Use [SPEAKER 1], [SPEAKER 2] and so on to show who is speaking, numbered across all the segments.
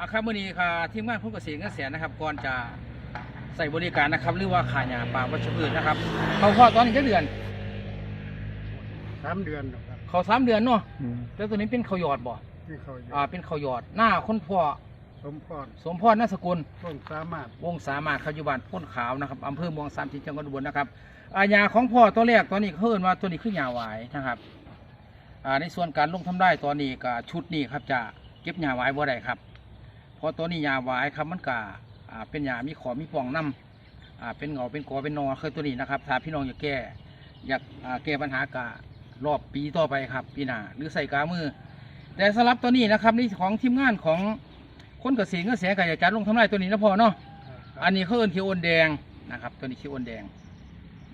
[SPEAKER 1] อาคามื่อนี้ค่ะทีมงานผู้เกษตรเงินแสนนะครับ ก่อนจะใส่บริการนะครับ หรือว่าขายยาป่าวัชพืชนะครับ เขาพอตอนนี้จะเดือน
[SPEAKER 2] สามเดือนหรอกครับ
[SPEAKER 1] เขาสามเดือนเนาะ
[SPEAKER 3] อืม
[SPEAKER 1] แล้วตัวนี้เป็นเขาวหยอดบ่
[SPEAKER 2] ที่เขาอยู่
[SPEAKER 1] อ่าเป็นเขาวหยอดหน้าคนพ่อ
[SPEAKER 2] สมพร
[SPEAKER 1] สมพรนามสกุล
[SPEAKER 2] ต้นสามารถ
[SPEAKER 1] วงสามารถเขาอยู่บ้านพ้นขาวนะครับอำเภอเมืองสามสิบจังหวัดอุบลนะครับอาญาของพ่อตัวแรกตอนนี้เขาเอิ้นว่าตัวนี้คือยาหวายนะครับอ่าในส่วนการลงทำได้ตอนนี้ก็ชุดนี้ครับจะเก็บยาหวายบ่ได้ครับเพราะตัวนี้ยาหวายครับมันก็อ่าเป็นยามีขอมีปล่องน้ำอ่าเป็นเหงาเป็นกอเป็นนอคือตัวนี้นะครับถ้าพี่น้องอยากแก้อยากอ่าแก้ปัญหากะรอบปีต่อไปครับปีหน้าหรือใส่กามือ แต่สำหรับตัวนี้นะครับนี่ของทีมงานของคนเกษตรเกษตรก็จะจัดลงทำลายตัวนี้นะพ่อเนาะอันนี้เขาเอิ้นคิวโอนแดงนะครับ ตัวนี้คิวโอนแดง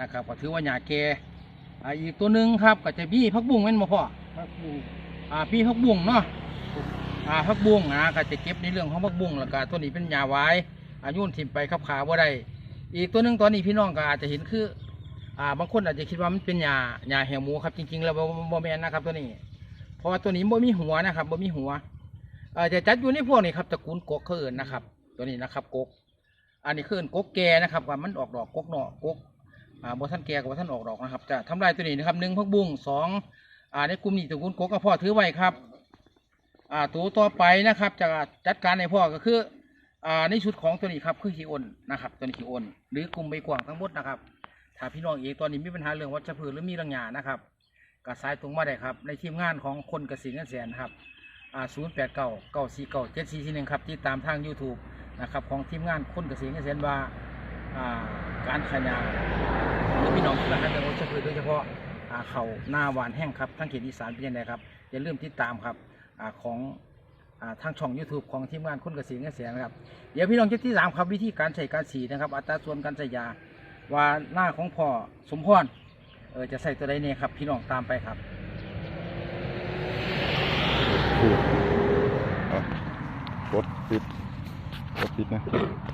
[SPEAKER 1] นะครับก็ถือว่าหยาแก่อ่าอีกตัวหนึ่งครับก็จะมีพักบุ้งแม่นบ่พ่อ
[SPEAKER 2] พระครู
[SPEAKER 1] อ่าพี่พักบุ้งเนาะ อ่าพักบุ้งอ่าก็จะเก็บในเรื่องของพักบุ้งแล้วก็ตัวนี้เป็นหญ้าหวายอายุนถิ่มไปขับขาบ่ได้อีกตัวหนึ่งตอนนี้พี่น้องก็อาจจะเห็นคืออ่าบางคนอาจจะคิดว่ามันเป็นหญ้าหญ้าแหวหมูครับจริงๆ แล้วบ่บ่แมนนะครับตัวนี้ เพราะว่าตัวนี้บ่มีหัวนะครับบ่มีหัวเอ่อจะจัดอยู่ในพวกนี้ครับตระกูลกกเขาเอิ้นนะครับ ตัวนี้นะครับกก อันนี้คือก๊กแก่นะครับว่ามันออกดอกกกหน่อกกอ่าบท่านแก่กับบ่ท่านออกดอกนะครับ จะทำลายตัวนี้นะครับหนึ่งพักบุ้งสองอ่าในกลุ่มนี้ตระกูลก๊กก็พ่อถือไว้ครับ อ่าตัวต่อไปนะครับ จะจัดการในพ่อก็คืออ่าในชุดของตัวนี้ครับคือขี้อ้นนะครับ ตัวนี้ขี้อ้นหรือกลุ่มใบกว่างทั้งหมดนะครับ ถ้าพี่น้องเองตอนนี้มีปัญหาเรื่องวัชพืชหรือมีรังหยานะครับก็สายตรงมาได้ครับ ในทีมงานของคนเกษตรเงินแสนครับอ่าศูนย์แปดเก้าเก้าสี่เก้าเจ็ดสี่สี่หนึ่งครับที่ตามทาง YouTube นะครับของทีมงานคนเกษตรเกษตรว่าอ่าการขยายหรือพี่น้องที่รักในวัชพืชโดยเฉพาะอ่าเขาหน้าหวานแห้งครับทั้งเขตอีสานเป็นยังไงครับอย่าลืมติดตามครับ อของอทางช่อง YouTube ของทีมงานคนเกษตรเกษตรนะครับเดี๋ยวพี่น้องจะที่สามครับวิธีการใส่การสีดนะครับ อัตราส่วนการใส่ยาว่าหน้าของพ่อสมพรเออจะใส่ตัวใดเนี่ยครับ พี่น้องตามไปครับ
[SPEAKER 3] กดปิดกดปิดนะ